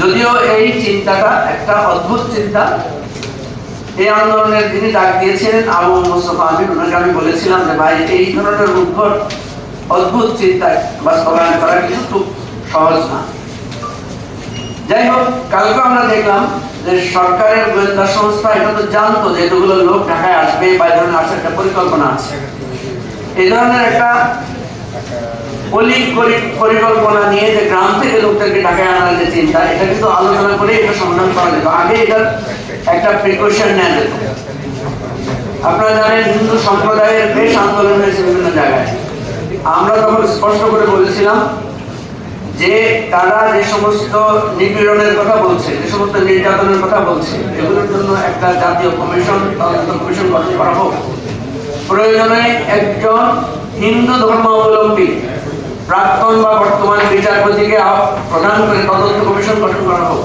যদিও এই চিন্তাটা একটা অদ্ভুত চিন্তা। এই আন্দোলনের তিনি ডাক দিয়েছিলেন আবু মোস্তফা ওনাকে আমি বলেছিলাম যে, ভাই, এই ধরনের উদ্ভট, অদ্ভুত চিন্তা বাস্তবায়ন করা কিন্তু খুব সহজ না। যাই হোক, কালকে আমরা দেখলাম যে সরকারের গোয়েন্দা সংস্থা এটা তো জানতো যে এতগুলো লোক ঢাকায় আসবে বা এই ধরনের আসার একটা পরিকল্পনা আছে। এই ধরনের একটা পরিকল্পনা নিয়ে যে গ্রাম থেকে লোকদেরকে ঢাকায় আনার যে চিন্তা, এটা কিন্তু আলোচনা করে এটা সমাধান করা যেত। আগে একটা প্রিকশন নেওয়া যেত। আপনারা জানেন, হিন্দু সম্প্রদায়ের বেশ আন্দোলন হয়েছে বিভিন্ন জায়গায়। আমরা তখন স্পষ্ট করে বলেছিলাম যে তারা যে সমস্ত নিপীড়নের কথা বলছে, যে সমস্ত নির্যাতনের কথা বলছে, এগুলোর জন্য একটা জাতীয় কমিশন, তদন্ত কমিশন গঠন করা হোক। প্রয়োজনে একজন হিন্দু ধর্মাবলম্বী প্রাক্তন বা বর্তমান বিচারপতিকে প্রদান করে তদন্ত কমিশন গঠন করা হোক।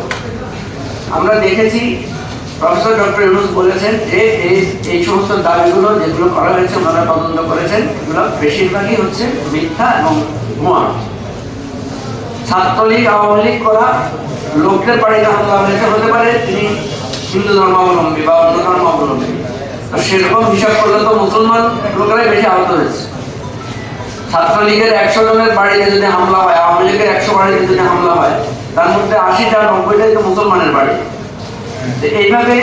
আমরা দেখেছি প্রফেসর ডক্টর ইউনুস বলেছেন যে এই এই সমস্ত দাবিগুলো যেগুলো করা হয়েছে, ওনারা তদন্ত করেছেন, এগুলো বেশিরভাগই হচ্ছে মিথ্যা এবং ভুয়া ছাত্রলীগ, আওয়ামী লীগ করা লোকদের বাড়িতে হামলা হয়েছে, হতে পারে তিনি হিন্দু ধর্মাবলম্বী বা অন্য ধর্মাবলম্বী। সেরকম হিসাব করলে তো মুসলমান লোকেরাই বেশি আহত হয়েছে। ছাত্রলীগের একশো জনের বাড়িতে যদি হামলা হয়, আওয়ামী লীগের একশো বাড়িতে যদি হামলা হয়, তার মধ্যে আশিটা নব্বইটাই তো মুসলমানের বাড়ি। এইভাবে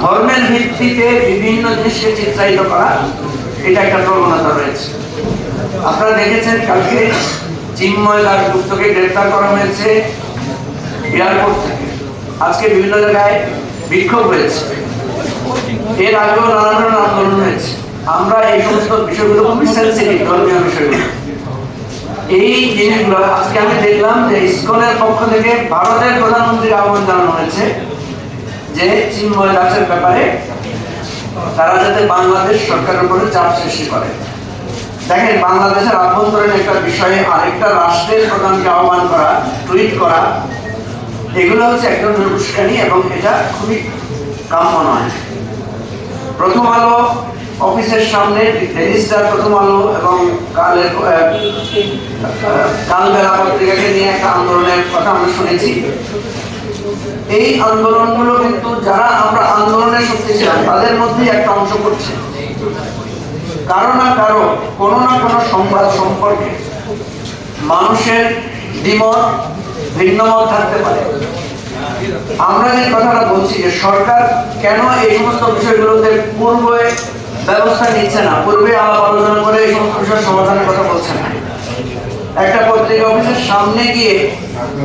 ধর্মের ভিত্তিতে বিভিন্ন জিনিসকে চিত্রায়িত করা, এটা একটা প্রবণতা রয়েছে। আপনারা দেখেছেন কালকে চিন্ময় দাসগুপ্তকে গ্রেফতার করা হয়েছে এয়ারপোর্ট থেকে। আজকে বিভিন্ন জায়গায় বিক্ষোভ হয়েছে। এর আগেও নানা ধরনের আন্দোলন হয়েছে। আমরা এই সমস্ত বিষয়গুলো খুবই সেন্সিটিভ ধর্মীয় বিষয়গুলো। এই জিনিসগুলো আজকে আমি দেখলাম যে ইসকনের পক্ষ থেকে ভারতের প্রধানমন্ত্রীর আহ্বান জানানো হয়েছে যে চিন্ময় দাসের ব্যাপারে তারা যাতে বাংলাদেশ সরকারের উপরে চাপ সৃষ্টি করে। দেখেন, বাংলাদেশের আভ্যন্তরীণ একটা বিষয়ে আরেকটা রাষ্ট্রের প্রধানকে আহ্বান করা, টুইট করা, এগুলো হচ্ছে এক ধরনের উস্কানি এবং এটা খুবই কাম্য নয়। প্রথম আলো অফিসের সামনে, রেজিস্টার প্রথম আলো এবং কালের কালবেলা পত্রিকাকে নিয়ে একটা আন্দোলনের কথা আমরা শুনেছি। এই আন্দোলনগুলো কিন্তু যারা আমরা আন্দোলনের শক্তি ছিলাম, তাদের মধ্যেই একটা অংশ করছে। কারও না কারও, কোনো না কোনো সংবাদ সম্পর্কে মানুষের দ্বিমত, ভিন্নমত থাকতে পারে। আমরা যে কথাটা বলছি যে সরকার কেন এই সমস্ত বিষয়গুলোতে পূর্বে ব্যবস্থা নিচ্ছে না? পূর্বে আলাপ আলোচনা করে এই সমস্ত বিষয় সমাধানের কথা বলছে না। একটা পত্রিকা অফিসের সামনে গিয়ে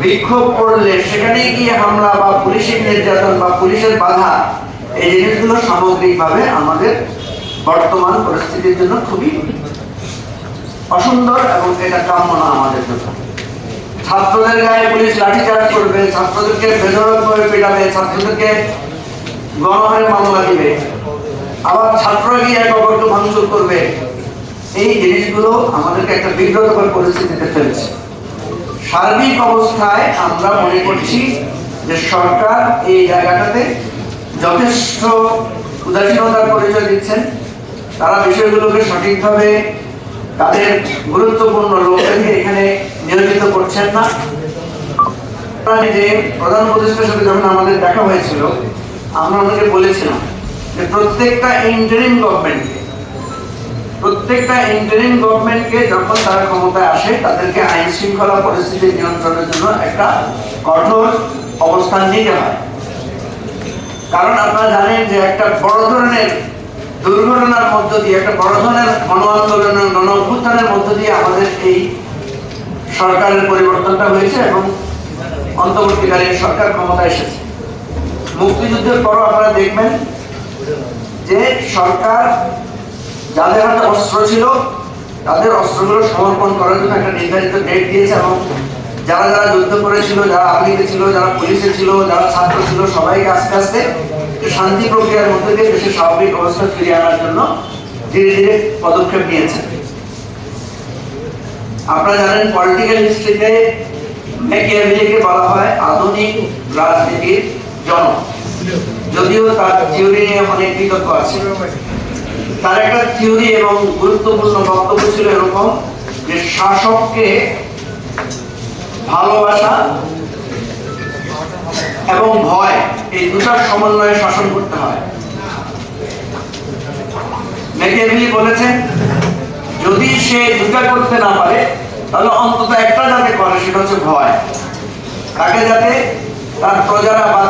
বিক্ষোভ করলে সেখানে গিয়ে হামলা বা পুলিশের নির্যাতন বা পুলিশের বাধা, এই জিনিসগুলো সামগ্রিকভাবে আমাদের বর্তমান পরিস্থিতির জন্য খুবই অসুন্দর এবং এটা কাম্য না আমাদের জন্য। ছাত্রদের গায়ে পুলিশ লাঠিচার্জ করবে, ছাত্রদেরকে বেধরকভাবে পেটাবে, ছাত্রদেরকে গণহারে মামলা দিবে। আবার ছাত্ররা গিয়ে এক অপরকে ভাঙচুর করবে। এই জিনিসগুলো আমাদেরকে একটা বিব্রতকর পরিস্থিতিতে ফেলছে সার্বিক অবস্থায় আমরা মনে করছি যে সরকার এই জায়গাটাতে যথেষ্ট উদাসীনতার পরিচয় দিচ্ছেন। তারা বিষয়গুলোকে সঠিকভাবে তাদের গুরুত্বপূর্ণ লোকদেরকে এখানে নিয়োজিত করছেন না। প্রত্যেকটা যখন তারা ক্ষমতায় আসে, তাদেরকে আইন শৃঙ্খলা পরিস্থিতি নিয়ন্ত্রণের জন্য একটা কঠোর অবস্থান কারণ আপনারা জানেন যে একটা বড় ধরনের দুর্ঘটনার মধ্য দিয়ে, একটা বড় ধরনের গণ আন্দোলনের গণ অভ্যুত্থানের মধ্য দিয়ে আমাদের এই সরকারের পরিবর্তনটা হয়েছে এবং অন্তর্বর্তীকালীন সরকার ক্ষমতায় এসেছে। মুক্তিযুদ্ধের পরও আপনারা দেখবেন যে সরকার যাদের হাতে অস্ত্র ছিল, তাদের অস্ত্রগুলো সমর্পণ করার জন্য একটা নির্ধারিত ডেট দিয়েছে এবং যারা যারা যুদ্ধ করেছিল, যারা আর্মিতে ছিল, যারা পুলিশে ছিল, যারা ছাত্র ছিল, সবাইকে আস্তে আস্তে শান্তি প্রক্রিয়ার মধ্যে দিয়ে দেশের স্বাভাবিক অবস্থা ফিরিয়ে আনার জন্য ধীরে ধীরে পদক্ষেপ নিয়েছে। আপনারা জানেন পলিটিক্যাল হিস্ট্রিতে ম্যাকিয়াভেলিকে বলা হয় আধুনিক রাজনীতির জনক। যদিও তার থিওরি নিয়ে অনেক বিতর্ক আছে। তার একটা থিওরি এবং গুরুত্বপূর্ণ বক্তব্য ছিল এরকম যে শাসককে ভালোবাসা এবং ভয়, এই দুটার সমন্বয়ে শাসন করতে হয়। মেকিয়াভেলি বলেছেন, যদি সে দুটা করতে না পারে, তাহলে অন্তত একটা যাতে করে সেটা হচ্ছে ভয়। তাকে যাতে? তার প্রজারা বা